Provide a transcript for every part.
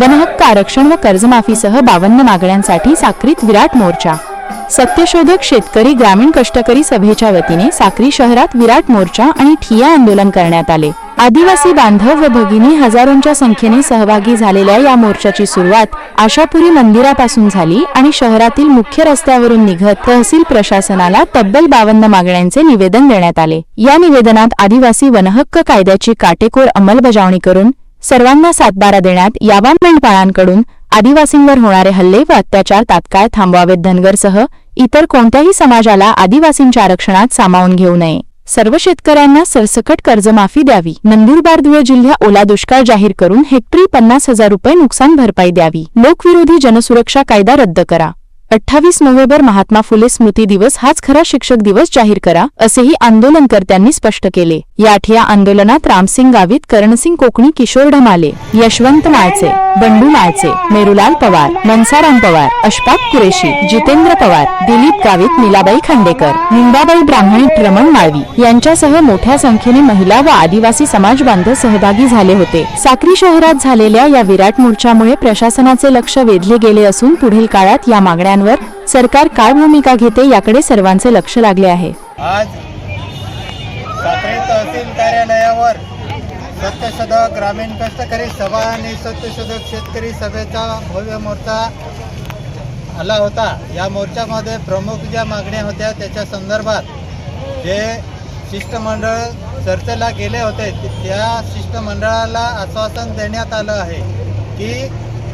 वनहक्क आरक्षण व कर्जमाफीसह बावन्न मागण्यांसाठी साक्रीत विराट मोर्चा. सत्यशोधक शेतकरी ग्रामीण कष्टकरी सभेच्या वतीने साक्री शहरात विराट मोर्चा आणि ठिया आंदोलन करण्यात आले. आदिवासी बांधव व भगिनी हजारोंच्या संख्येने सहभागी झालेल्या या मोर्चाची सुरुवात आशापुरी मंदिरापासून झाली आणि शहरातील मुख्य रस्त्यावरून निघत तहसील प्रशासनाला तब्बल बावन्न मागण्यांचे निवेदन देण्यात आले. या निवेदनात आदिवासी वनहक्क कायद्याची काटेकोर अंमलबजावणी करून सर्वांना सातबारा देण्यात यावा मेंढपाळांकडून आदिवासींवर होणारे हल्ले व अत्याचार तात्काळ थांबवावेत धनगरसह इतर कोणत्याही समाजाला आदिवासींच्या आरक्षणात सामावून घेऊ नये. सर्व शेतकऱ्यांना सरसकट कर्जमाफी द्यावी. नंदुरबार धुळे जिल्हा ओला दुष्काळ जाहीर करून हेक्टरी पन्नास हजार रुपये नुकसान भरपाई द्यावी. लोकविरोधी जनसुरक्षा कायदा रद्द करा. अठ्ठावीस नोव्हेंबर महात्मा फुले स्मृती दिवस हाच खरा शिक्षक दिवस जाहीर करा असेही आंदोलनकर्त्यांनी स्पष्ट केले. याठिया आंदोलनात रामसिंग गावित करणसिंग कोकणी किशोर ढमाले यशवंत माळचे बंडू माळचे मेरुलाल पवार मनसाराम पवार अशफाक कुरेशी जितेंद्र पवार दिलीप गावित नीलाबाई खांडेकर निंदाबाई ब्राह्मणी रमण माळवी यांच्यासह मोठ्या संख्येने महिला व आदिवासी समाज बांधव सहभागी झाले होते. साक्री शहरात झालेल्या या विराट मोर्चामुळे प्रशासनाचे लक्ष वेधले गेले असून पुढील काळात या मुद्द्यांवर सरकार काय भूमिका घेते याकडे सर्वांचे लक्ष लागले आहे. आज साखरे तहसील कार्यालयावर सत्यशोधक ग्रामीण कष्टकरी सभा आणि सत्यशोधक शेतकरी सभेचा भव्य मोर्चा आला होता. या मोर्चामध्ये प्रमुख ज्या मागण्या होत्या त्याच्या संदर्भात जे शिष्टमंडळ चर्चेला गेले होते त्या शिष्टमंडळाला आश्वासन देण्यात आलं आहे की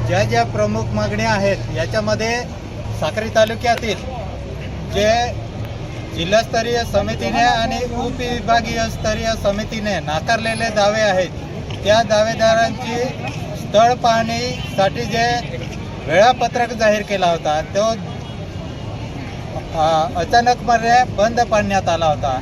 ज्या ज्या प्रमुख मागण्या आहेत याच्यामध्ये साक्री तालुक्यातील जे जिल्हास्तरीय समितीने आणि उपविभागीय स्तरीय समितीने नाकारलेले दावे आहेत त्या दावेदारांची स्थळ पाहणीसाठी जे वेळापत्रक जाहीर केला होता तो अचानकपणे बंद पाडण्यात आला होता.